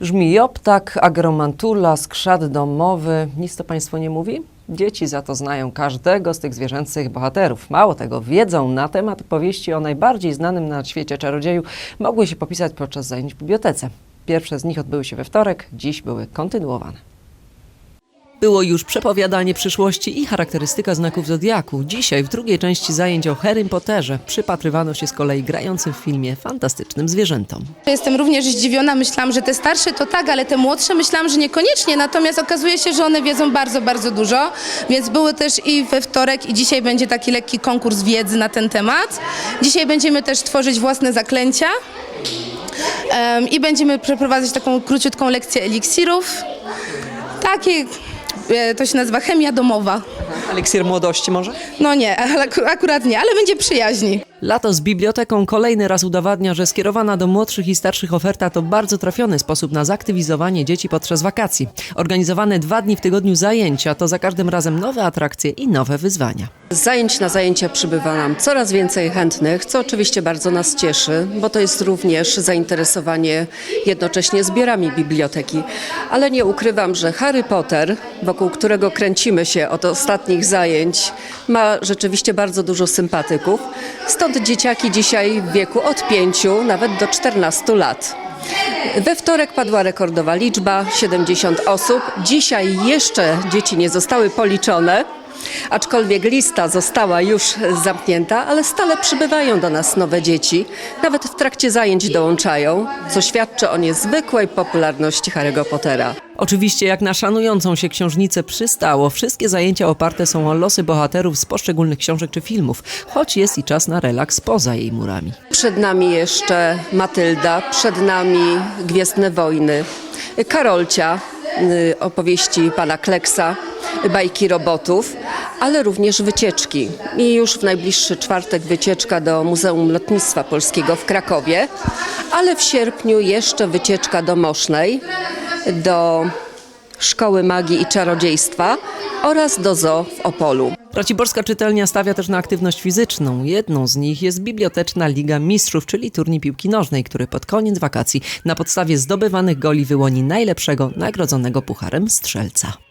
Żmijoptak, agromantula, skrzat domowy. Nic to Państwu nie mówi? Dzieci za to znają każdego z tych zwierzęcych bohaterów. Mało tego, wiedzą na temat powieści o najbardziej znanym na świecie czarodzieju mogły się popisać podczas zajęć w bibliotece. Pierwsze z nich odbyły się we wtorek, dziś były kontynuowane. Było już przepowiadanie przyszłości i charakterystyka znaków zodiaku. Dzisiaj w drugiej części zajęć o Harrym Potterze przypatrywano się z kolei grającym w filmie fantastycznym zwierzętom. Jestem również zdziwiona, myślałam, że te starsze to tak, ale te młodsze myślałam, że niekoniecznie, natomiast okazuje się, że one wiedzą bardzo, bardzo dużo, więc były też i we wtorek i dzisiaj będzie taki lekki konkurs wiedzy na ten temat. Dzisiaj będziemy też tworzyć własne zaklęcia i będziemy przeprowadzać taką króciutką lekcję eliksirów. Takie, e, to się nazywa chemia domowa. Eliksir młodości może? No nie, ale aku- akurat nie, ale będzie przyjaźni. Lato z biblioteką kolejny raz udowadnia, że skierowana do młodszych i starszych oferta to bardzo trafiony sposób na zaktywizowanie dzieci podczas wakacji. Organizowane dwa dni w tygodniu zajęcia to za każdym razem nowe atrakcje i nowe wyzwania. Z zajęć na zajęcia przybywa nam coraz więcej chętnych, co oczywiście bardzo nas cieszy, bo to jest również zainteresowanie jednocześnie zbiorami biblioteki. Ale nie ukrywam, że Harry Potter, wokół którego kręcimy się od ostatnich zajęć, ma rzeczywiście bardzo dużo sympatyków. Stąd dzieciaki dzisiaj w wieku od 5 nawet do 14 lat. We wtorek padła rekordowa liczba 70 osób. Dzisiaj jeszcze dzieci nie zostały policzone. Aczkolwiek lista została już zamknięta, ale stale przybywają do nas nowe dzieci. Nawet w trakcie zajęć dołączają, co świadczy o niezwykłej popularności Harry'ego Pottera. Oczywiście jak na szanującą się książnicę przystało, wszystkie zajęcia oparte są o losy bohaterów z poszczególnych książek czy filmów, choć jest i czas na relaks poza jej murami. Przed nami jeszcze Matylda, przed nami Gwiezdne Wojny, Karolcia, y, opowieści pana Kleksa, bajki robotów, ale również wycieczki. I już w najbliższy czwartek wycieczka do Muzeum Lotnictwa Polskiego w Krakowie, ale w sierpniu jeszcze wycieczka do Mosznej, do Szkoły Magii i Czarodziejstwa oraz do zoo w Opolu. Raciborska czytelnia stawia też na aktywność fizyczną. Jedną z nich jest Biblioteczna Liga Mistrzów, czyli turniej piłki nożnej, który pod koniec wakacji na podstawie zdobywanych goli wyłoni najlepszego nagrodzonego pucharem strzelca.